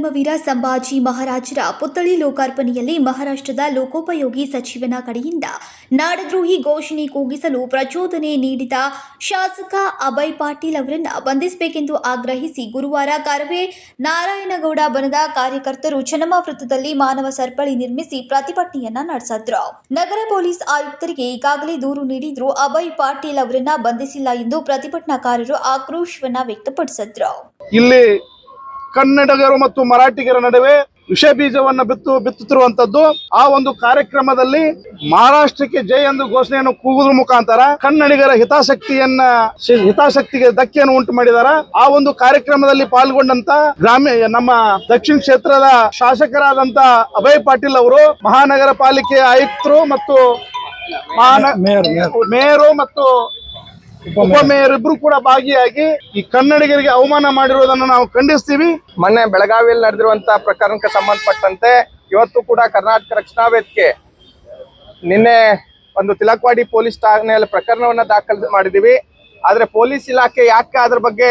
ವೀರ ಸಂಭಾಜಿ ಮಹಾರಾಜರ ಪುತ್ಥಳಿ ಲೋಕಾರ್ಪಣೆಯಲ್ಲಿ ಮಹಾರಾಷ್ಟ್ರದ ಲೋಕೋಪಯೋಗಿ ಸಚಿವನ ಕಡೆಯಿಂದ ನಾಡದ್ರೋಹಿ ಘೋಷಣೆ ಕೂಗಿಸಲು ಪ್ರಚೋದನೆ ನೀಡಿದ ಶಾಸಕ ಅಭಯ್ ಪಾಟೀಲ್ ಅವರನ್ನು ಬಂಧಿಸಬೇಕೆಂದು ಆಗ್ರಹಿಸಿ ಗುರುವಾರ ಕರವೇ ನಾರಾಯಣಗೌಡ ಬನದ ಕಾರ್ಯಕರ್ತರು ಚನ್ನಮ್ಮ ವೃತ್ತದಲ್ಲಿ ಮಾನವ ಸರಪಳಿ ನಿರ್ಮಿಸಿ ಪ್ರತಿಭಟನೆಯನ್ನ ನಡೆಸಿದ್ರು. ನಗರ ಪೊಲೀಸ್ ಆಯುಕ್ತರಿಗೆ ಈಗಾಗಲೇ ದೂರು ನೀಡಿದ್ರು ಅಭಯ್ ಪಾಟೀಲ್ ಅವರನ್ನ ಬಂಧಿಸಿಲ್ಲ ಎಂದು ಪ್ರತಿಭಟನಾಕಾರರು ಆಕ್ರೋಶವನ್ನ ವ್ಯಕ್ತಪಡಿಸಿದ್ರು. ಇಲ್ಲಿ ಕನ್ನಡಿಗರು ಮತ್ತು ಮರಾಠಿಗರ ನಡುವೆ ವಿಷ ಬೀಜವನ್ನು ಬಿತ್ತು ಬಿತ್ತುತ್ತಿರುವಂತದ್ದು ಆ ಒಂದು ಕಾರ್ಯಕ್ರಮದಲ್ಲಿ ಮಹಾರಾಷ್ಟ್ರಕ್ಕೆ ಜೈ ಎಂದು ಘೋಷಣೆಯನ್ನು ಕೂಗುದ್ರ ಮುಖಾಂತರ ಕನ್ನಡಿಗರ ಹಿತಾಸಕ್ತಿಯನ್ನ ಹಿತಾಸಕ್ತಿಗೆ ಧಕ್ಕೆಯನ್ನು ಉಂಟು ಮಾಡಿದಾರ. ಆ ಒಂದು ಕಾರ್ಯಕ್ರಮದಲ್ಲಿ ಪಾಲ್ಗೊಂಡಂತ ಗ್ರಾಮೀಣ ನಮ್ಮ ದಕ್ಷಿಣ ಕ್ಷೇತ್ರದ ಶಾಸಕರಾದಂತ ಅಭಯ್ ಪಾಟೀಲ್ ಅವರು ಮಹಾನಗರ ಪಾಲಿಕೆ ಆಯುಕ್ತರು ಮತ್ತು ಮೇಯರು ಮತ್ತು ಉಪಮೇಯರ್ ಇಬ್ರು ಕೂಡ ಭಾಗಿಯಾಗಿ ಈ ಕನ್ನಡಿಗರಿಗೆ ಅವಮಾನ ಮಾಡಿರುವುದನ್ನು ನಾವು ಖಂಡಿಸ್ತೀವಿ. ಮೊನ್ನೆ ಬೆಳಗಾವಿಯಲ್ಲಿ ನಡೆದಿರುವಂತ ಪ್ರಕರಣಕ್ಕೆ ಸಂಬಂಧಪಟ್ಟಂತೆ ಇವತ್ತು ಕೂಡ ಕರ್ನಾಟಕ ರಕ್ಷಣಾ ವೇದಿಕೆ ನಿನ್ನೆ ಒಂದು ತಿಲಕ್ವಾಡಿ ಪೊಲೀಸ್ ಠಾಣೆಯಲ್ಲಿ ಪ್ರಕರಣವನ್ನ ದಾಖಲು ಮಾಡಿದೀವಿ ಆದ್ರೆ ಪೊಲೀಸ್ ಇಲಾಖೆ ಯಾಕೆ ಅದ್ರ ಬಗ್ಗೆ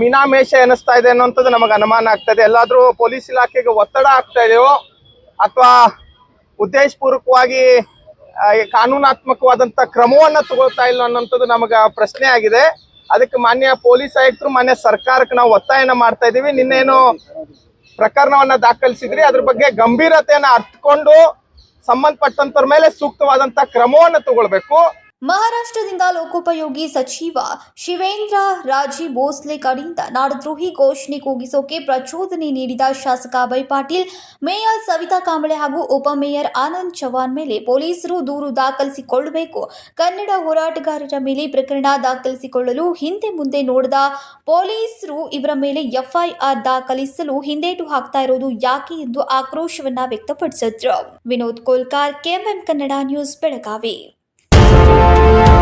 ಮೀನಾಮೇಷ ಎನಿಸ್ತಾ ಇದೆ ಅನ್ನುವಂಥದ್ದು ನಮಗೆ ಅನುಮಾನ ಆಗ್ತದೆ ಎಲ್ಲಾದ್ರೂ ಪೊಲೀಸ್ ಇಲಾಖೆಗೆ ಒತ್ತಡ ಆಗ್ತಾ ಇದೆಯೋ ಅಥವಾ ಉದ್ದೇಶಪೂರ್ವಕವಾಗಿ ಕಾನೂನಾತ್ಮಕವಾದಂತ ಕ್ರಮವನ್ನ ತಗೊಳ್ತಾ ಇಲ್ಲ ಅನ್ನೋಂಥದ್ದು ನಮಗ ಪ್ರಶ್ನೆ ಆಗಿದೆ. ಅದಕ್ಕೆ ಮಾನ್ಯ ಪೊಲೀಸ್ ಆಯುಕ್ತರು, ಮಾನ್ಯ ಸರ್ಕಾರಕ್ಕೆ ನಾವು ಒತ್ತಾಯನ ಮಾಡ್ತಾ ಇದೀವಿ. ನಿನ್ನೇನು ಪ್ರಕರಣವನ್ನ ದಾಖಲಿಸಿದ್ರಿ. ಅದ್ರ ಬಗ್ಗೆ ಗಂಭೀರತೆಯನ್ನ ಅರ್ಥಕೊಂಡು ಸಂಬಂಧಪಟ್ಟಂತರ ಮೇಲೆ ಸೂಕ್ತವಾದಂತ ಕ್ರಮವನ್ನು ತಗೊಳ್ಬೇಕು. ಮಹಾರಾಷ್ಟ್ರದಿಂದ ಲೋಕೋಪಯೋಗಿ ಸಚಿವ ಶಿವೇಂದ್ರ ರಾಜಿ ಭೋಸ್ಲೆ ಕಡೆಯಿಂದ ನಾಡದ್ರೋಹಿ ಘೋಷಣೆ ಕೂಗಿಸೋಕೆ ಪ್ರಚೋದನೆ ನೀಡಿದ ಶಾಸಕ ಅಭಯ್ ಪಾಟೀಲ್, ಮೇಯರ್ ಸವಿತಾ ಕಾಂಬಳೆ ಹಾಗೂ ಉಪಮೇಯರ್ ಆನಂದ್ ಚವಾನ್ ಮೇಲೆ ಪೊಲೀಸರು ದೂರು ದಾಖಲಿಸಿಕೊಳ್ಳಬೇಕು. ಕನ್ನಡ ಹೋರಾಟಗಾರರ ಮೇಲೆ ಪ್ರಕರಣ ದಾಖಲಿಸಿಕೊಳ್ಳಲು ಹಿಂದೆ ಮುಂದೆ ನೋಡದ ಪೊಲೀಸರು ಇವರ ಮೇಲೆ ಎಫ್ಐಆರ್ ದಾಖಲಿಸಲು ಹಿಂದೇಟು ಹಾಕ್ತಾ ಇರೋದು ಯಾಕೆ ಎಂದು ಆಕ್ರೋಶವನ್ನ ವ್ಯಕ್ತಪಡಿಸಿದ್ರು. Vinod Kolkar, KMM Kannada news, Belagavi. Thank you.